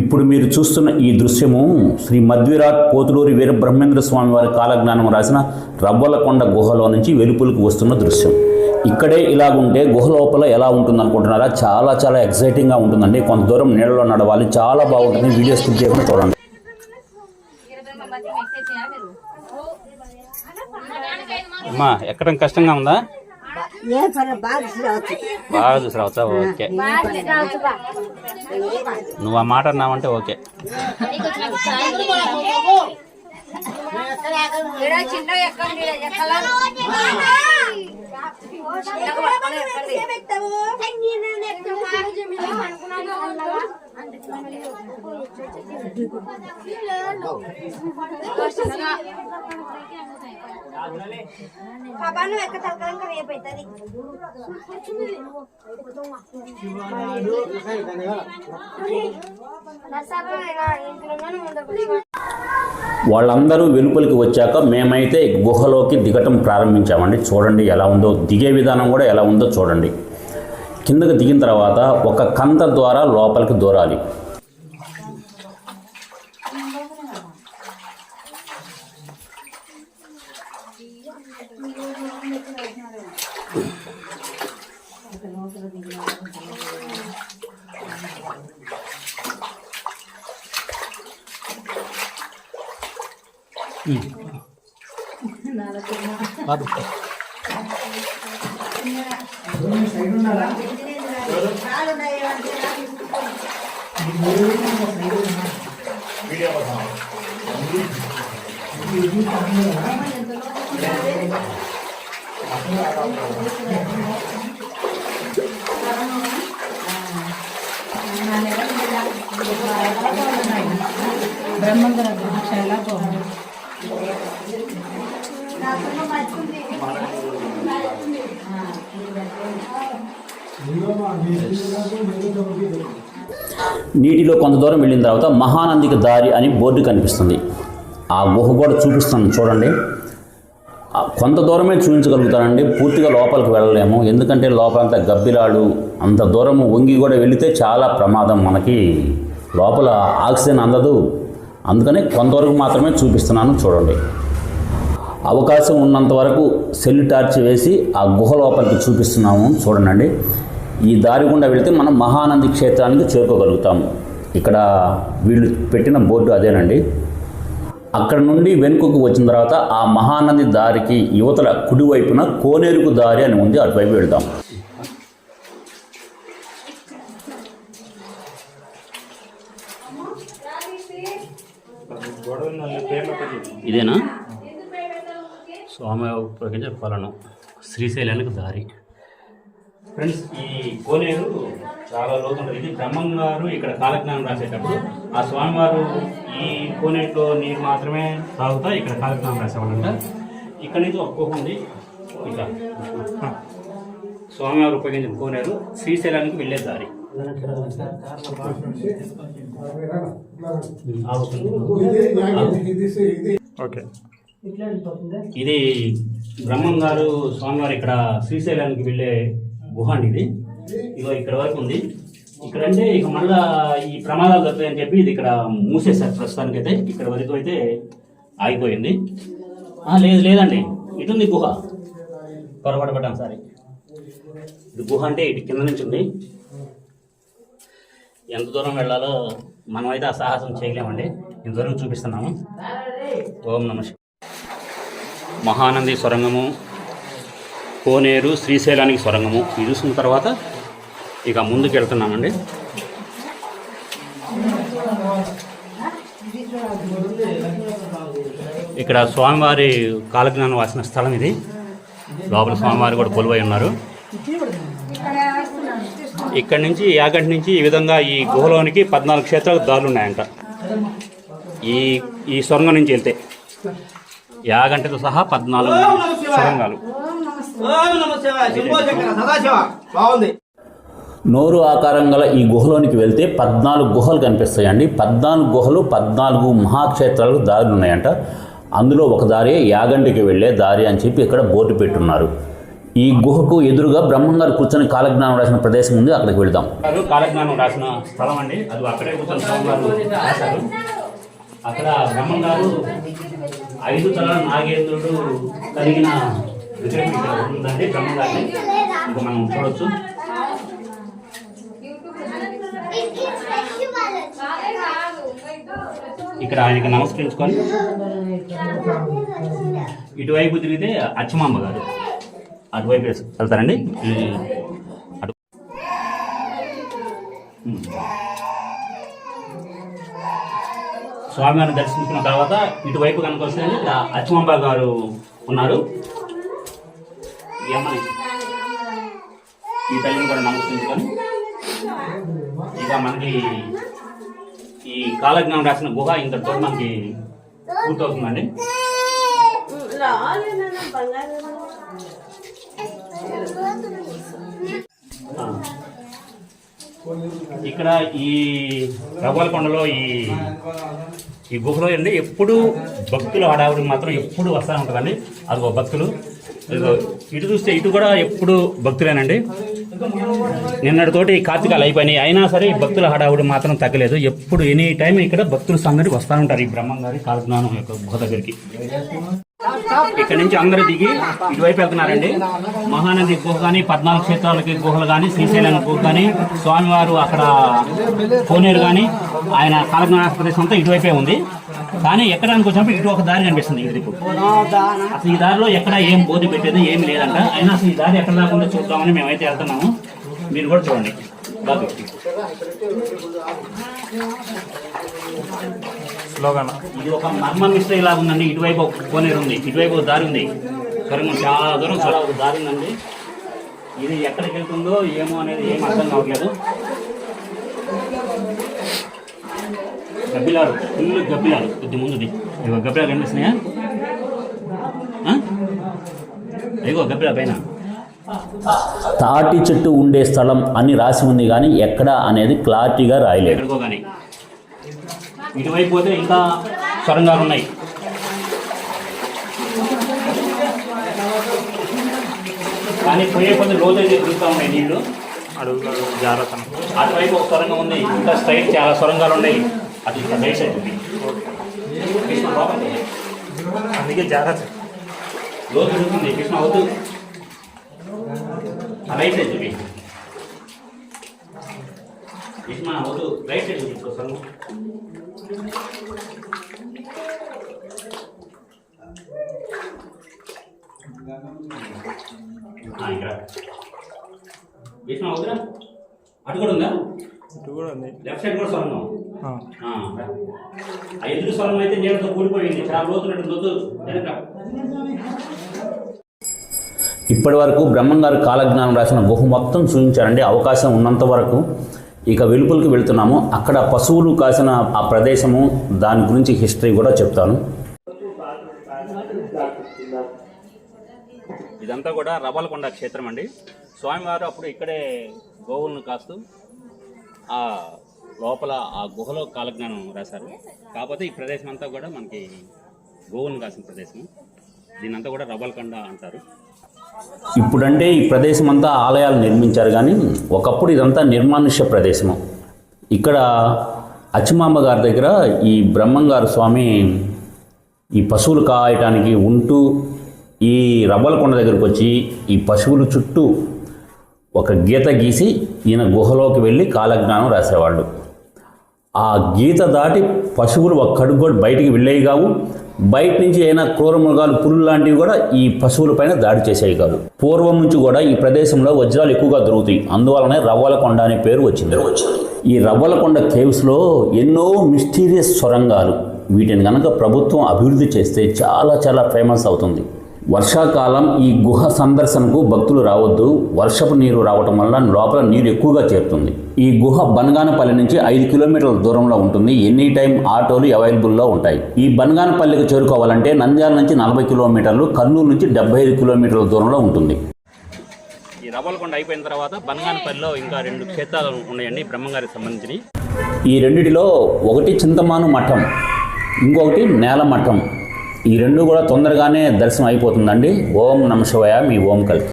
ఇప్పుడు మీరు చూస్తున్న ఈ దృశ్యము శ్రీ మధ్విరాట్ పోతులూరి వీర బ్రహ్మేంద్ర స్వామి వారి కాలజ్ఞానం రాసిన రవ్వలకొండ గుహలో నుంచి వెలుపులకు వస్తున్న దృశ్యం. ఇక్కడే ఇలాగుంటే గుహ లోపల ఎలా ఉంటుంది అనుకుంటున్నారా చాలా చాలా ఎక్సైటింగ్గా ఉంటుందండి. కొంత దూరం నీళ్ళలో నడవాలి. చాలా బాగుంటుంది. వీడియో స్కిప్ చేయకుండా చూడండి. అమ్మా ఎక్కడం కష్టంగా ఉందా? ఏ పని బాగా రావచ్చు బాగా చూసి రావచ్చా ఓకే నువ్వు ఆ మాట అన్నావంటే ఓకే చిన్న ఎక్కండి ఎక్క తలకలంగా రేపు అవుతుంది. వాళ్ళందరూ వెలుపలికి వచ్చాక మేమైతే గుహలోకి దిగటం ప్రారంభించామండి. చూడండి ఎలా ఉందో దిగే విధానం కూడా ఎలా ఉందో చూడండి. కిందకి దిగిన తర్వాత ఒక కంత ద్వారా లోపలికి దూరాలి. బ్రహ్మంగర గురుశాల పోవాలి నీటిలో కొంత దూరం వెళ్ళిన తర్వాత మహానందికి దారి అని బోర్డు కనిపిస్తుంది. ఆ గుహ కూడా చూపిస్తాను చూడండి. కొంత దూరమే చూపించగలుగుతానండి. పూర్తిగా లోపలికి వెళ్ళలేము. ఎందుకంటే లోపలంతా గబ్బిలాడు అంత దూరం వంగి కూడా వెళితే చాలా ప్రమాదం మనకి. లోపల ఆక్సిజన్ అందదు. అందుకని కొంతవరకు మాత్రమే చూపిస్తున్నాను చూడండి. అవకాశం ఉన్నంత వరకు సెల్ టార్చ్ వేసి ఆ గుహ లోపలికి చూపిస్తున్నాము. చూడండి ఈ దారి గుండా వెళితే మనం మహానంది క్షేత్రానికి చేరుకోగలుగుతాము. ఇక్కడ వీళ్ళు పెట్టిన బోర్డు అదేనండి. అక్కడ నుండి వెనుకకు వచ్చిన తర్వాత ఆ మహానంది దారికి యువతల కుడివైపున కోనేరుకు దారి అని ఉంది. అటువైపు వెళ్దాం. స్వామి ఉపయోగించే కొలను శ్రీశైలానికి దారి. ఫ్రెండ్స్ ఈ కోనేరు చాలా లోతుంటుంది ఇది బ్రహ్మం గారు ఇక్కడ కాలజ్ఞానం రాసేటప్పుడు ఆ స్వామివారు ఈ కోనేరులో నీరు మాత్రమే తాగుతా ఇక్కడ కాలజ్ఞానం రాసేవాళ్ళంట. ఇక్కడ నుంచి ఒక గుహ ఉంది. ఇట్లా. స్వామివారు ఉపయోగించిన కోనేరు శ్రీశైలానికి వెళ్ళే దారి. ఓకే. ఇది బ్రహ్మం గారు స్వామివారు ఇక్కడ శ్రీశైలానికి వెళ్ళే గుహ అండి ఇది. ఇదిగో ఇక్కడ వరకు ఉంది. ఇక్కడ అంటే ఇక మళ్ళా ఈ ప్రమాదాలు జరుగుతాయని చెప్పి ఇది ఇక్కడ మూసేశారు ప్రస్తుతానికి అయితే ఇక్కడ వరకు అయితే ఆగిపోయింది. లేదు లేదండి. ఇటుంది గుహ. పొరపాటు పడ్డాను సారీ. ఇది గుహ అంటే ఇటు కింద నుంచి ఉంది. ఎంత దూరం వెళ్ళాలో మనమైతే ఆ సాహసం చేయలేమండి. ఇంత దూరం చూపిస్తున్నాము. ఓం నమస్కారం మహానంది సొరంగము. కోనేరు శ్రీశైలానికి సొరంగము. ఇది చూసిన తర్వాత ఇక ముందుకు వెళ్తున్నామండి ఇక్కడ స్వామివారి కాలజ్ఞానం వాసిన స్థలం ఇది. లోపల స్వామివారి కూడా కొలువై ఉన్నారు. ఇక్కడ నుంచి యాగంటి నుంచి ఈ విధంగా ఈ గుహలోనికి పద్నాలుగు క్షేత్రాలు దారులు ఉన్నాయంట. ఈ ఈ సొరంగం నుంచి వెళ్తే. యాగంటితో సహా పద్నాలుగు సొరంగాలు. బాగుంది. నోరు ఆకారం గల ఈ గుహలోనికి వెళ్తే పద్నాలుగు గుహలు కనిపిస్తాయండి. పద్నాలుగు గుహలు పద్నాలుగు మహాక్షేత్రాలకు దారులు ఉన్నాయంట. అందులో ఒక దారి యాగంటికి వెళ్ళే దారి అని చెప్పి ఇక్కడ బోర్డు పెట్టున్నారు. ఈ గుహకు ఎదురుగా బ్రహ్మంగారు కూర్చొని కాలజ్ఞానం రాసిన ప్రదేశం ఉంది. అక్కడికి వెళ్దాం. కాలజ్ఞానం రాసిన స్థలం అండి. అది అక్కడే కూర్చొని అక్కడ బ్రహ్మం గారు ఐదు తల నాగేంద్రుడు కలిగిన విగ్రహం ఇక్కడ ఉందండి బ్రహ్మం గారిని ఇంకా మనం చూడొచ్చు. ఇక్కడ ఆయనకి నమస్కరించుకొని ఇటువైపు తిరిగితే అచ్చమాంబ గారు. అటువైపు వెళ్తారండి ఈ- అటు స్వామివారిని దర్శించుకున్న తర్వాత ఇటువైపు కనుక వస్తే ఇక్కడ అచ్చమాంబ గారు ఉన్నారు. ఈ తల్లిని కూడా నమస్కరించుకొని ఇక మనకి ఈ కాలజ్ఞానం రాసిన గుహ ఇంతటితో మనకి పూర్తవుతుందండి. ఆ. ఇక్కడ ఈ రవ్వలకొండలో ఈ ఈ గుహలో అండి ఎప్పుడు భక్తులు హడావుడి మాత్రం ఎప్పుడు వస్తూ ఉంటుందండి అదిగో భక్తులు. ఇటు చూస్తే ఇటు కూడా ఎప్పుడు భక్తులేనండి. నిన్నటితోటి కార్తీకాలు అయిపోయినాయి. అయినా సరే ఈ భక్తుల హడావుడి మాత్రం తగ్గలేదు. ఎప్పుడు ఎనీ టైం ఇక్కడ భక్తులు సందడి వస్తూ ఉంటారు ఈ బ్రహ్మం గారి కాలజ్ఞానం యొక్క గుహ దగ్గరికి. ఇక్కడ నుంచి అందరూ దిగి ఇటువైపు వెళ్తున్నారండి. మహానది గుహ కానీ పద్నాలుగు క్షేత్రాలకి గుహలు కానీ శ్రీశైలం గుహ కానీ స్వామివారు అక్కడ కోనేరు కానీ ఆయన కాలజ్ఞాన ప్రదేశం అంతా ఇటువైపే ఉంది. కానీ ఎక్కడానికి వచ్చినప్పుడు ఇటు ఒక దారి కనిపిస్తుంది ఇటు అసలు ఈ దారిలో ఎక్కడ ఏం బోధి పెట్టేది ఏం లేదంట. అయినా అసలు ఈ దారి ఎక్కడ దాకా ఉందో చూద్దామని మేమైతే వెళ్తున్నాము. మీరు కూడా చూడండి. బాగా ఇది ఒక మర్మ మిస్టరీ లాగా ఉందండి ఇటువైపు ఒక కోనేరు ఉంది. ఇటువైపు ఒక దారి ఉంది. సొరంగం చాలా దూరం చాలా ఒక దారి ఉందండి. ఇది ఎక్కడికి వెళ్తుందో ఏమో అనేది ఏం అర్థం కావట్లేదు. గబ్బిలాలు ఫుల్ గబ్బిలాలు కొద్ది ముందుది. ఇగో గబ్బిలాలు కనిపిస్తున్నాయా? ఇగో గబ్బిలా పైన. తాటి చెట్టు ఉండే స్థలం అని రాసి ఉంది కానీ ఎక్కడ అనేది క్లారిటీగా రాయలేదు. కానీ. ఇటువైపు పోతే ఇంకా సొరంగాలు ఉన్నాయి కానీ పోయే కొద్ది లోతైతే తిరుగుతూ ఉన్నాయి నీళ్ళు. అడుగు జాగ్రత్త అటువైపు ఒక సొరంగం ఉంది ఇంకా స్ట్రైట్ చాలా సొరంగాలు ఉన్నాయి. అది ఇంకా రైట్ సైడ్ ఉంది. అందుకే జాగ్రత్త. లోతు కృష్ణ వద్దు ఆ రైట్ సైడ్ చూపి కృష్ణ వద్దు రైట్ సైడ్ ఆ, ఇక్కడ. వద్దురా. అటు కూడా ఉందా? లెఫ్ట్ సైడ్ కూడా ఆ, ఎదురు అయితే నీళ్ళతో కూలిపోయింది చాలా లోతున్నట్టు లోతు వెనక. ఇప్పటి వరకు బ్రహ్మంగారు కాలజ్ఞానం రాసిన గుహ మొత్తం చూపించారండి. అవకాశం ఉన్నంత వరకు ఇక వెలుపులకి వెళ్తున్నాము. అక్కడ పశువులు కాసిన ఆ ప్రదేశము దాని గురించి హిస్టరీ కూడా చెప్తాను. ఇదంతా కూడా రబాలకొండ క్షేత్రం అండి. స్వామివారు అప్పుడు ఇక్కడే గోవులను కాస్తూ ఆ లోపల ఆ గుహలో కాలజ్ఞానం రాశారు. కాకపోతే ఈ ప్రదేశం అంతా కూడా మనకి గోవులను కాసిన ప్రదేశం దీనంతా కూడా రవ్వలకొండ అంటారు. ఇప్పుడంటే ఈ ప్రదేశం అంతా ఆలయాలు నిర్మించారు కానీ ఒకప్పుడు ఇదంతా నిర్మానుష్య ప్రదేశము. ఇక్కడ అచ్చమాంబ గారి దగ్గర ఈ బ్రహ్మంగారు స్వామి ఈ పశువులు కాయటానికి ఉంటూ ఈ రబ్బలకొండ దగ్గరకు వచ్చి ఈ పశువుల చుట్టూ ఒక గీత గీసి ఈయన గుహలోకి వెళ్ళి కాలజ్ఞానం రాసేవాళ్ళు. ఆ గీత దాటి పశువులు ఒక్కడికి కూడా బయటికి వెళ్ళేవి కావు. బయట నుంచి అయినా క్రూర మృగాలు పురులు లాంటివి కూడా ఈ పశువులపైన దాడి చేసేవి కాదు. పూర్వం నుంచి కూడా ఈ ప్రదేశంలో వజ్రాలు ఎక్కువగా దొరుకుతాయి. అందువలనే రవ్వలకొండ అనే పేరు వచ్చింది. ఈ రవ్వలకొండ కేవ్స్లో ఎన్నో మిస్టీరియస్ సొరంగాలు. వీటిని కనుక ప్రభుత్వం అభివృద్ధి చేస్తే చాలా చాలా ఫేమస్ అవుతుంది. వర్షాకాలం ఈ గుహ సందర్శనకు భక్తులు రావద్దు. వర్షపు నీరు రావటం వల్ల లోపల నీరు ఎక్కువగా చేరుతుంది. ఈ గుహ బనగానపల్లి నుంచి ఐదు కిలోమీటర్ల దూరంలో ఉంటుంది. ఎనీ టైం ఆటోలు అవైలబుల్లో ఉంటాయి. ఈ బనగానపల్లికి చేరుకోవాలంటే నంద్యాల నుంచి నలభై కిలోమీటర్లు కర్నూలు నుంచి డెబ్బై ఐదు కిలోమీటర్ల దూరంలో ఉంటుంది. ఈ రవ్వలకొండ అయిపోయిన తర్వాత బనగానపల్లిలో ఇంకా రెండు క్షేత్రాలు ఉన్నాయండి బ్రహ్మంగారికి సంబంధించినవి. ఈ రెండిటిలో ఒకటి చింతమాను మఠం ఇంకొకటి నేల మఠం. ఈ రెండు కూడా తొందరగానే దర్శనం అయిపోతుందండి. ఓం నమశివాయ మీ ఓం కలిసి